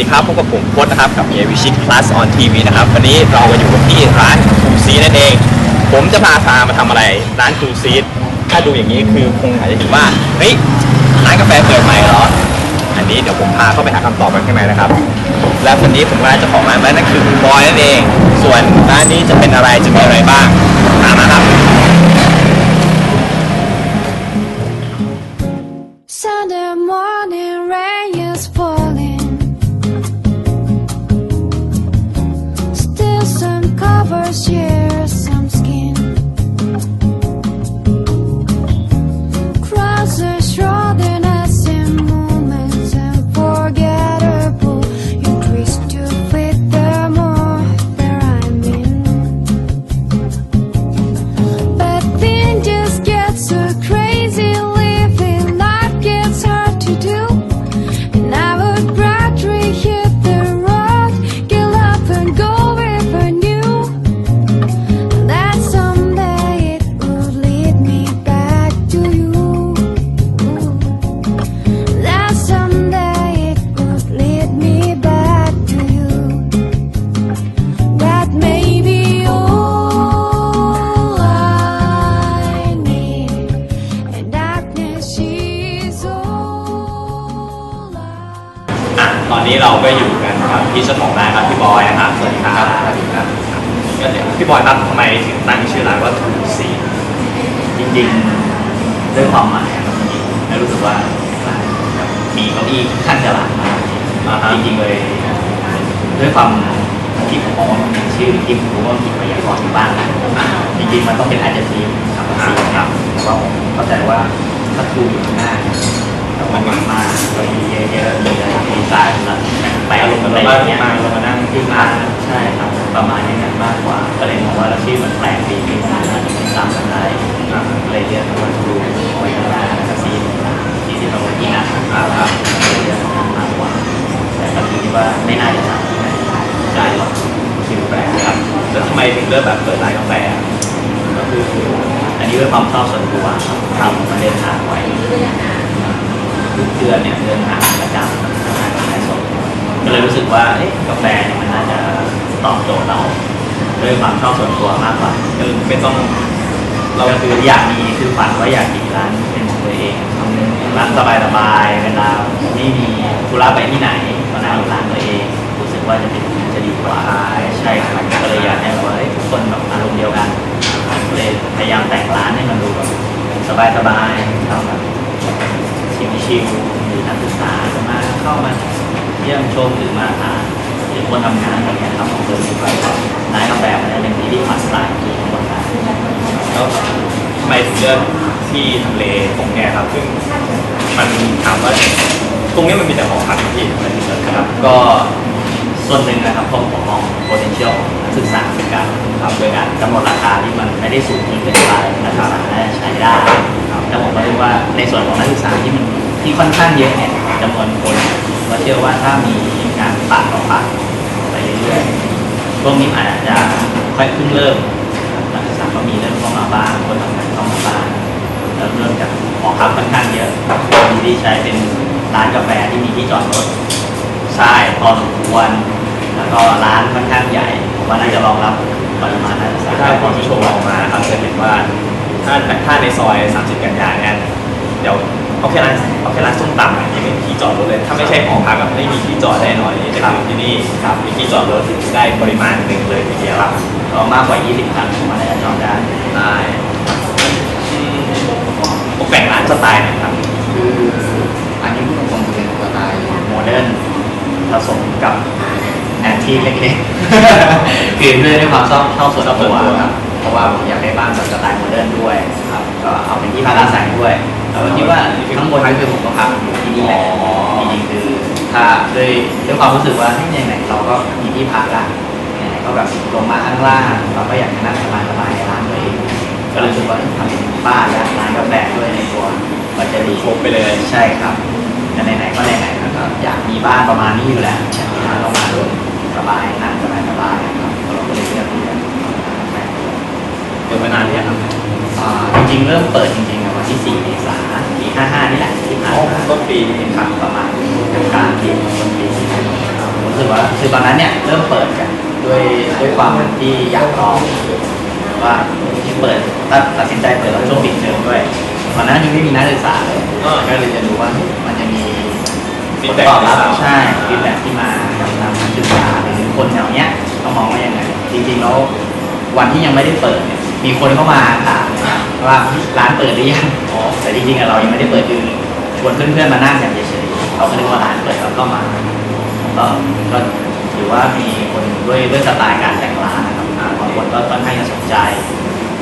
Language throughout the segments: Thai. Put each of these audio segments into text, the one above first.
ดีครับพบกับผมพจน์นะครับกับเอวิชิ Plus on TV นะครับวันนี้เราก็อยู่กันที่ร้านคูซีนั่นเอง ผมจะพาพามาทำอะไรร้านคูซีถ้าดูอย่างนี้คือคงอาจจะคิดว่าเฮ้ยร้านกาแฟเปิดใหม่เหรออันนี้เดี๋ยวผมพาเข้าไปหาคำตอบกันข้างในนะครับ และวันนี้ผมก็เจ้าของร้านนั่นคือคุณบอยนั่นเอง ส่วนร้านนี้จะเป็นอะไรจะมีอะไรบ้างตามมาครับ บอยครับทำไมถึงตั้งชื่อร้านว่าทูซีจริงๆด้วยความหมายครับจริงๆแล้วรู้สึกว่ามีเก้าอี้ขั้นจะหลากหลายอ่าฮะจริงๆเลยด้วยความที่ผมมองว่ามันเป็นชื่อที่ผมรู้ว่ามีพยากรณ์อยู่บ้างจริงๆมันต้องเป็นอาจจะทีมครับซีครับแต่ว่าผมเข้าใจว่าถ้าทูอยู่ข้างหน้าแต่ว่ามันมาเรามีเยอะๆมีอะไรมีสายนะไปอารมณ์เราอะไรก็อย่างเงี้ยมาเรามานั่งที่ร้านใช่ครับ ประมาณนี้กันมากกว่า ก็เลยมองว่าเราชื่มันแปลกดีมีสารน่าจะเป็นซ้ำกันได้เลยเรียกว่าทูไว้ก็ได้สักซีที่ที่เราที่นั่นครับเรียกมากกว่า แต่ก็คิดว่าไม่น่าจะซ้ำที่ไหนได้หรอกชื่อแปลกครับแล้วทำไมถึงเลือกแบบเปิดร้านกาแฟก็คืออันนี้ด้วยความชอบส่วนตัวทำมาเดินทางไว้ทุกเดือนเนี่ยเดินทางประจำทำงานกาแฟสด ก็เลยรู้สึกว่าเอ๊ะกาแฟเนี่ยมันน่าจะตอบโจทย์เราด้วยความชอบส่วนตัวมากกว่าคือไม่ต้อง เราคืออยากมีคือฝันว่าอยากมีร้านเป็นของตัวเองร้านสบายๆเวลาไม่มีธุระไปที่ไหนก็นั่งร้านตัวเอง รู้สึกว่าจะเป็นจะดีกว่าใช่ครับก็เลยอยากให้แบบว่าทุกคนแบบอารมณ์เดียวกันก็เลยพยายามแต่งร้านให้มันดูแบบสบายๆทำแบบชิลๆหรือนักศึกษาจะมาเข้ามา ยี่ยมชมหรือมาทาหรือคนทำงานอะไรเงี้ยครับของตัวเองไปร้านกาแฟมันจะเป็นที่ที่ผ่อนคลายที่ทุกคนได้แล้วทำไมถึงเลือกที่ทำเลตรงเนี้ยครับ ซึ่งมันถามว่าตรงนี้มันมีแต่หอพักที่มันถึงเลือกครับ ก็ส่วนหนึ่งนะครับผมมอง potential ของนักศึกษาเป็นการครับโดยการกำหนดราคาที่มันไม่ได้สูงจนเกินไปนักศึกษาน่าใช้ได้แต่ผมก็รู้ว่าในส่วนของนักศึกษาที่มันที่ค่อนข้างเยอะเนี่ยจำนวนค เชื่อว่าถ้ามีการปรับต่อปรับไปเรื่อยๆช่วงนี้อาจจะค่อยเพิ่งเริ่มนักศึกษาก็มีเริ่มเข้ามาบ้างคนทำงานเข้ามาบ้างแล้วเริ่มจากหอพักค่อนข้างเยอะมีที่ใช้เป็นร้านกาแฟที่มีที่จอดรถใช่พอสมควรแล้วก็ร้านค่อนข้างใหญ่ผมว่าน่าจะรองรับปริมาณนักศึกษาถ้าพอที่ชมออกมานะครับจะเห็นว่าถ้าถ้าในซอย 30 กันยาเนี่ยเดี๋ยว เอาแค่ร้านเอาแค่ร้านส้มตำอะยังไม่มีที่จอดรถเลย ถ้าไม่ใช่หอพักอะไม่มีที่จอดแน่นอนนี่จะคือที่นี่ครับมีที่จอดรถได้ปริมาณหนึ่งเลยทีเดียวครับก็มากกว่า 20คันผมว่าน่าจะจอดได้ได้อืมตกแต่งร้านสไตล์ไหนครับ คืออันนี้พูดตรงๆคือเป็นสไตล์โมเดิร์นผสมกับแอนทีเล็กๆ คือด้วยด้วยความชอบชอบส่วนตัวครับเพราะว่าผมอยากได้บ้านแบบสไตล์โมเดิร์นด้วยครับก็เอาเป็นที่พักอาศัยด้วย แล้วก็คิดว่าข้างบนก็คือผมก็พักอยู่ที่นี่แหละจริงๆคือถ้าด้วยด้วยความรู้สึกว่าที่ไหนๆเราก็มีที่พักละไหนๆก็แบบลงมาข้างล่างเราก็อยากจะนั่งสบายๆในร้านตัวเองก็เลยรู้สึกว่าทำเป็นบ้านและร้านกาแฟด้วยในตัวก็จะดีครบไปเลยใช่ครับแต่ไหนๆก็ไหนๆแล้วก็อยากมีบ้านประมาณนี้อยู่แล้วอยากมีบ้านประมาณนี้สบายนั่งสบายสบายๆครับเราก็เลยเลือกที่จะเปิดมานานเนี่ยงครับอ่าจริงๆเริ่มเปิดจริงๆอะวันที่ 4 เมษายนปี 55 นี่แหละที่ผ่านมาต้นปีนี่ครับประมาณกลางปีต้นปีรู้สึกว่าคือตอนนั้นเนี่ยเริ่มเปิดกันด้วยด้วยความที่อยากลองว่าที่เปิดตัดตัดสินใจเปิดตอนช่วงปิดเทอมด้วยตอนนั้นยังไม่มีนักศึกษาเลยก็เลยจะดูว่ามันจะมีผลตอบรับว่าใช่ฟีดแบ็ที่มาจากนักศึกษาหรือคนแถวเนี้ยเขามองว่ายังไงจริงๆแล้ววันที่ยังไม่ได้เปิดเนี่ยมีคนเข้ามาถาม ว่าร้านเปิดหรือยังแต่จริงๆอะเรายังไม่ได้เปิดคือชวนเพื่อนๆมานั่งกันเฉยๆเขาก็นึกว่าร้านเปิดแล้วก็มาก็ก็ถือว่ามีคนด้วยด้วยสไตล์การแต่งร้านนะครับอ่าบางคนก็ค่อนข้างจะสนใจ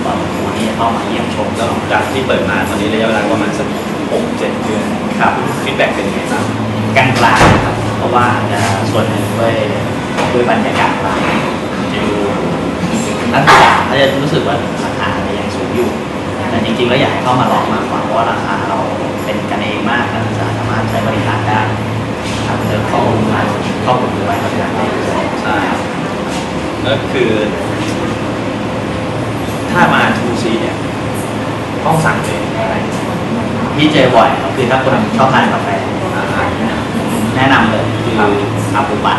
บางคนที่จะเข้ามาเยี่ยมชมแล้วจากที่เปิดมาตอนนี้ระยะเวลาประมาณสักหกเจ็ดเดือนครับฟีดแบ็กเป็นยังไงบ้างกลางกลางๆนะครับ เพราะว่าจะส่วนหนึ่งด้วยด้วยบรรยากาศร้านจะดูนักศึกษาเขาจะรู้สึกว่าราคาจะยังสูงอยู่ แต่จริงๆแล้วอยากให้เข้ามาลองมากกว่าเพราะราคาเราเป็นกันเองมากนักศึกษาสามารถใช้บริการได้ครับเจอข้อมูลมาข้อมูลด้วยก็ได้เลยใช่ก็คือ ถ้ามาทูซีเนี่ยต้องสั่งเลยที่เจอบ่อยก็คือถ้าคนชอบทานกาแฟแนะนำเลยคือคาปูปัน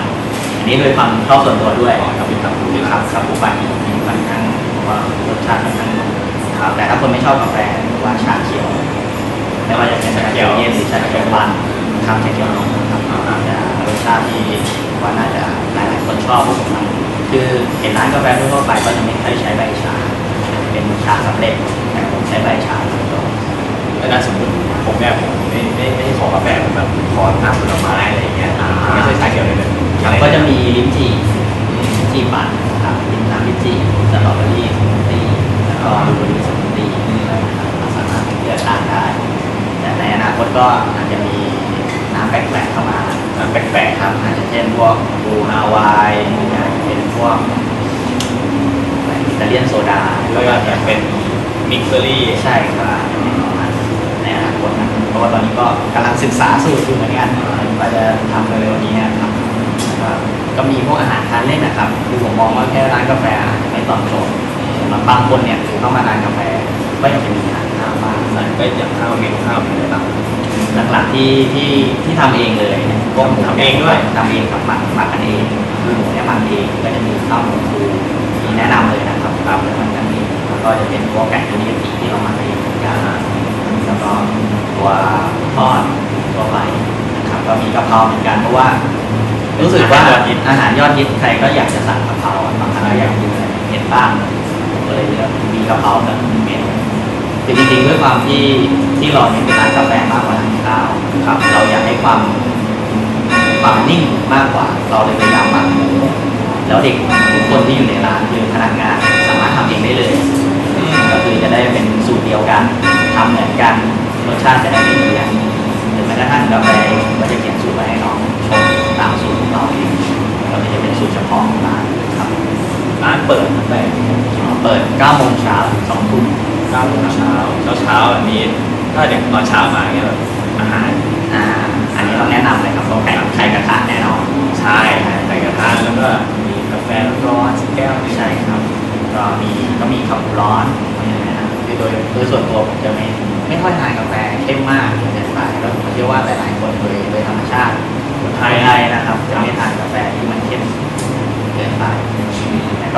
อันนี้โดยความชอบส่วนตัวด้วยครับเป็นครับคือครับคาปูปันมีค่อนข้างว่ารสชาติค่อนข้าง ครับแต่ถ้าคนไม่ชอบกาแฟหรือว่าชาเขียวไม่ว่าจะเป็นชาเขียวเย็นหรือชาเขียวปั่นครับชาเขียวนมครับอาจจะรสชาติที่ว่าน่าจะหลายๆคนชอบพวกผมคือเห็นร้านกาแฟทั่วไปก็จะไม่ค่อยใช้ใบชา เป็นชาสำเร็จแต่ผมใช้ใบชาโดยตรงแล้วถ้าสมมติผมเนี่ยผมไม่ไม่ไม่ได้ขอกาแฟผมแบบขอน้ำผลไม้อะไรอย่างเงี้ยไม่ใช่ชาเขียวเลยเลยก็จะมีลิ้นจี่ลิ้นจี่ปั่นครับลิ้นน้ำลิ้นจี่สตรอเบอรี่สมูทตี้ แล้วก็บลูเบอรี่สมูทตี้นะครับสามารถเลือกทานได้ แต่ในอนาคตก็อาจจะมีน้ำแปลกๆเข้ามาน้ำแปลกๆครับอาจจะเช่นพวกบลูฮาวายหรือาจจะเป็นพวกอิตาเลียนโซดาแล้วก็จะเป็นมิกซ์เบอรี่ใช่ครับในอนาคตนะเพราะว่าตอนนี้ก็กำลังศึกษาสูตรอยู่เหมือนกันว่าจะทำเร็วๆนี้นะครับก็มีพวกอาหารทานเล่นนะครับ คือผมมองว่าแค่ร้านกาแฟอาจจะไม่ตอบโจทย์สำหรั บบางคนเนี่ยคือเข้ามาร้านกาแฟก็อยากจะมีอาหารข้าวบ้างก็อย่างข้าวเมนูข้าวอะไรต่างหลักๆที่ที่ที่ทำเองเลยเนี่ยพวกหมูทำเองด้วยทำเองกับหมักหมักกันเองคือหมูเนี่ยหมักเองก็จะมีข้าวหมูฟูที่แนะนำเลยนะครับครับแล้วมันกันเองแล้วก็จะเป็นพวกไก่ตัวนี้ปีที่เราหมักเองเหมือนกันแล้วก็ตัวทอดตัวไปนะครับก็มีกะเพราเหมือนกันเพราะว่ารู้สึกว่าอาหารยอดฮิตใครก็อยากจะสั่งกะเพราบางครั้งก็อยากกินเห็นบ้าง มก็เลยเลือกมีกะเพราแบบเมนูคือจริงๆด้วยความที่ที่เราเนี่ยเป็นร้านกาแฟมากกว่าร้านข้าวครับ เราอยากให้ความความนิ่งมากกว่า เราเลยพยายามหมักหมูแล้วเด็กทุกคนที่อยู่ในร้านคือพนักงานสามารถทำเองได้เลย ก็คือจะได้เป็นสูตรเดียวกันทำเหมือนกันรสชาติจะได้ไม่เปลี่ยนหรือแม้กระทั่งกาแฟก็จะเขียนสูตรไว้ให้น้องชมตามสูตรของเราเองก็จะเป็นสูตรเฉพาะของร้านครับ ร้านเปิดตั้งแต่เปิด9โมงเช้าถึง2ทุ่มเก้าโมงเช้าเช้าเช้าๆแบบนี้ถ้าอย่างตอนเช้ามาเนี่ยแบบอาหารอ่าอันนี้เราแนะนำเลยครับต้องไข่ไข่กระทะแน่นอน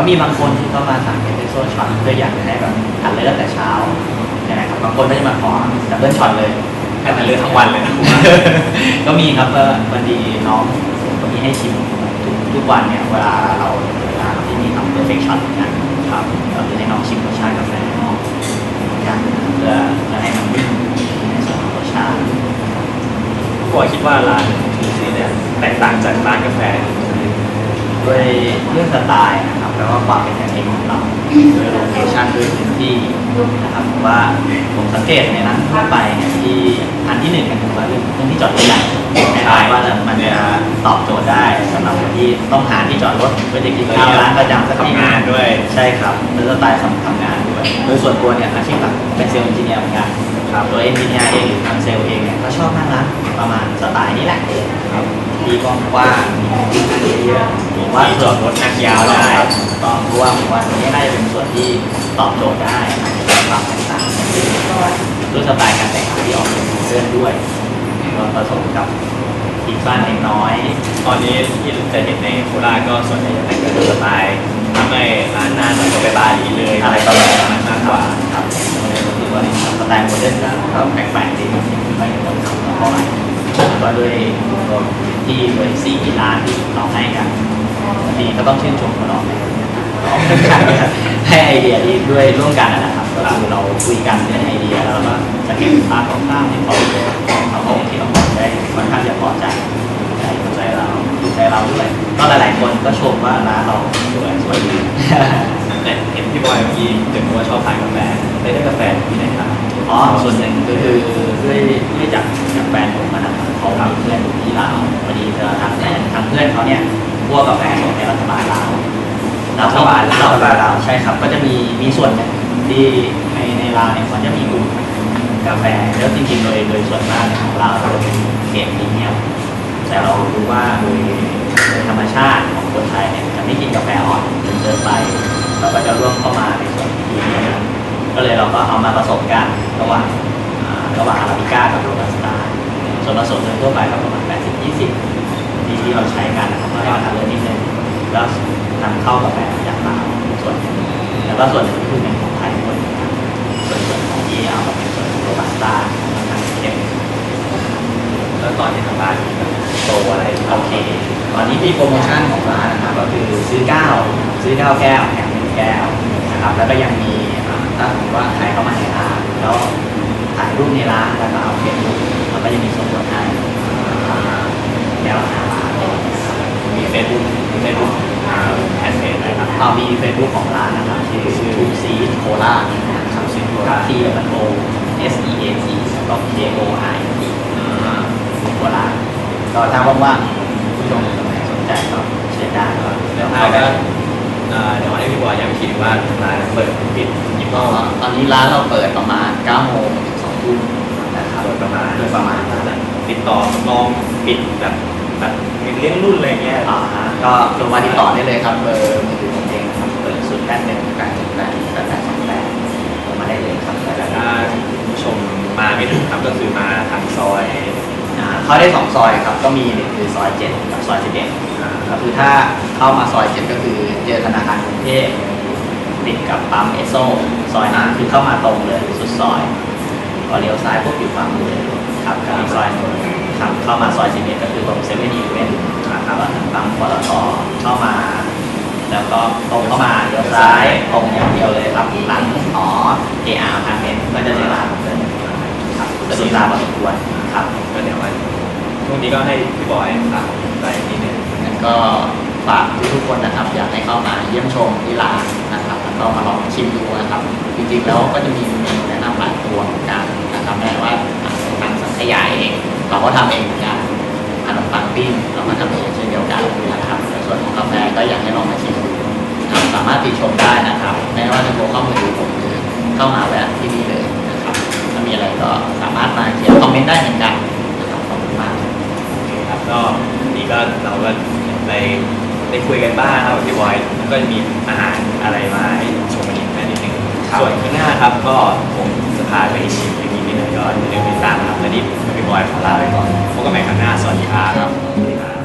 มีบางคนที่ก็มาสั่งเอสเปรสโซ่ช็อตเพื่ออยากจะให้แบบทานเลยตั้งแต่เช้านะครับบางคนก็จะมาขอดับเบิลช็อตเลยแค่นั้นเลยทั้งวันเลยนะผมว่าก็มีครับก็พอดีน้องผมก็มีให้ชิมทุกทุกวันเนี่ยเวลาเราเวลาที่มีทำเพอร์เฟคช็อตกันครับก็คือให้น้องชิมรสชาติกาแฟกันเพื่อจะให้มันนิ่งในส่วนของรสชาติก็คิดว่าร้านทูซีเนี่ยแตกต่างจากร้านกาแฟด้วยเรื่องสไตล์นะครับ แล้วก็ความเป็นกันเองของเราด้วยโลเคชั่นด้วยพื้นที่นะครับเพราะว่าผมสังเกตในร้านทั่วไปเนี่ยที่อันที่หนึ่งกันผมว่าเรื่องเรื่องที่จอดรถใหญ่แน่นอนว่ามันจะตอบโจทย์ได้สำหรับคนที่ต้องหาที่จอดรถเพื่อจะกินข้าวร้านประจำสักที่ทำงานด้วยใช่ครับแล้วสไตล์สำหรับทำงานด้วยโดยส่วนตัวเนี่ยอาชีพหลักเป็นเซลล์เอนจิเนียร์เหมือนกัน ครับตัวเอนจิเนียร์เองหรือทางเซลล์เองเนี่ยก็ชอบนั่งร้านประมาณสไตล์นี้แหละครับที่กว้างๆมีที่นั่งเยอะๆผมว่าที่จอดรถนั่งยาวได้ต้องเพราะว่าผมว่าตรงนี้น่าจะเป็นส่วนที่ตอบโจทย์ได้อาจจะเป็นความแตกต่างด้วยสไตล์การแต่งที่ออกเป็นเรื่องด้วยก็ผสมกับทติดบ้านเล็กน้อย ตอนนี้ที่จะเห็นในโคราชก็ส่วนใหญ่จะแต่งเป็นสไตล์ถ้าไม่ร้านหน้าหน่อยก็ไปบาหลีเลยอะไรประมาณนั้นมากกว่า ก็คือว่าสไตล์โมเดิร์นก็แปลกๆดีไม่เหมือนกับเท่าไรก็ด้วยตัวที่ด้วยสีร้านที่เราให้กันดีก็ต้องชื่นชมคนออกแบบให้ไอเดียที่ด้วยร่วมกันนะครับก็คือเราคุยกันเรื่องไอเดียแล้วเราก็จะเก็บภาพของภาพให้เขาเขาโอเคเราได้ค่อนข้างจะพอใจใจใจเราใจเราด้วยก็หลายๆคนก็ชมว่าร้านเราสวยสวยดี เนี่ยเห็นพี่บอยเมื่อกี้ถึงว่าชอบทานกาแฟได้ได้กาแฟที่ไหนครับอ๋อส่วนหนึ่งก็คือด้วยด้วยจากจากแฟนผมนะครับเขาทำเพื่อนอยู่ที่ลาวพอดีเจอทางแฟนทางเพื่อนเขาเนี่ยพวกกาแฟส่งให้รัฐบาลลาวรัฐบาลลาวรัฐบาลลาวใช่ครับ ก็จะมีมีส่วนหนึ่งที่ในในลาวเนี่ยเขาจะมีกลุ่มกาแฟแล้วจริงๆโดยโดยส่วนมากของเราเราจะเป็นเกรดพรีเมียมแต่เรารู้ว่าโดยโดยธรรมชาติ ของคนไทยเนี่ยจะไม่กินกาแฟอ่อนจนเกินไป เราก็จะร่วมเข้ามาในส่วนพรีเมียมก็เลยเราก็เอามาผสมกันระหว่างอ่าระหว่างอาราบิก้ากับโรบัสต้าส่วนผสมโดยทั่วไปก็ประมาณ 80 20ที่ที่เราใช้กันนะครับแล้วก็ทำเรื่องนิดนึงแล้วนำเข้ากับแบรนด์จากลาวส่วนหนึ่งแล้วก็ส่วนหนึ่งก็คือเป็นของไทยด้วยนะครับส่วนส่วนของที่เอามาเป็นส่วนของโรบัสต้าของทางเข้มแล้วตอนที่ทำบ้านมีแบบโตอะไรโอเคต อนนี้มีโปรโมชั่นของร้านนะครับก็คือซื้อ9ซื้อ9แก้วแถมหนึ่งแก้วนะครับแล้วก็ยังมีถ้าสมมติว่าใครเข้ามาในร้านแล้วถ่ายรูปในร้านแล้วก็เอาเฟซบุ๊กเราก็จะมีส่วนลดให้แก้วมีเฟซบุ๊กเฟซบุ๊กแอดเพจอะครับเอามีเฟซบุ๊กของร้านนะครับชื่อทูซีโคราครับซีโคราที่มันโอ S E A T แล้วก็ K O I โคราก็ถ้าว่างๆผู้ชม ใจก็เชิญได้ครับแล้วถ้าก็เอ่อเดี๋ยวให้พี่บอยย้ำอีกทีหนึงว่าร้านเปิดปิดกี่โมก็งตอนนี้ร้านเราเปิดประมาณ9โมงถึง2ทุ่มนะครับโดยประมาณโดยประมาณนั้นนะติดต่อลองปิดแบบแบบเลี้ยงรุ่นอะไรเงี้ยอ่าฮะก็ลงมาติดต่อได้เลยครับเบอร์มือถือผมเองนะครับเบอร์ศูนย์แปดหนึ่งแปดแปดแปดแปดสองแปดลงมาได้เลยครับแต่ถ้าผู้ชมมาไม่ถึงครับก็คือมาทางซอย อ่าเข้าได้สองซอยครับ ก็มีหนึ่งคือซอยเจ็ดกับซอยสิบเอ็ด ก็คือถ้าเข้ามาซอยเจ็ดก็คือเจอธนาคารกรุงเทพติดกับปั๊มเอสโซซอยนั้นคือเข้ามาตรงเลยสุดซอยพอเลี้ยวซ้ายปุ๊บอยู่ฝั่งมือเลยครับก็มีซอยหนึ่งครับเข้ามาซอยสิบเอ็ดก็คือตรงเซเว่นอีเวนนะครับปั๊มปตทเข้ามา แล้วก็ตรงเข้ามาเลี้ยวซ้ายตรงอย่างเดียวเลยครับหลังหอเออาร์พาร์เมนต์ก็จะเจอร้านผมเลยครับจะมีร้านพอสมควรครับก็เดี๋ยววันช่วงนี้ก็ให้พี่บอยฝากไปนิดนึงงั้น ก็ฝากทุกๆคนนะครับ อยากให้เข้ามาเยี่ยมชมที่ร้านนะครับแล้วก็มาลองชิมดูนะครับ จริงๆแล้วก็จะมีเมนูแนะนำหลายตัวเหมือนกันนะครับแม้ว่าทางสังขยาเองเราก็ทำเองเหมือนกันขนมปังปิ้งเราก็ทำเองเช่นเดียวกันนะครับในส่วนของกาแฟก็อยากให้ลองมาชิมดูสามารถติชมได้นะครับแม้ว่าจะโทรเข้ามือถือผมหรือเข้ามาแวะที่นี่เลยนะครับถ้ามีอะไรก็สามารถมาเขียนคอมเมนต์ได้เหมือนกันนะครับขอบคุณมากโอเคครับก็วันนี้ก็เราก็ ได้ได้คุยกันบ้างครับกับพี่บอยแล้วก็มีอาหารอะไรมาให้ชมกันอีกแค่นิดนึงส่วนข้างหน้าครับก็ผมจะพาไปชิมอย่างนี้นิดหน่อยก็อย่าลืมติดตามนะครับและนี่พี่บอยขอลาไปก่อนพบกันใหม่ครั้งหน้าสวัสดีครับครับสวัสดีครับ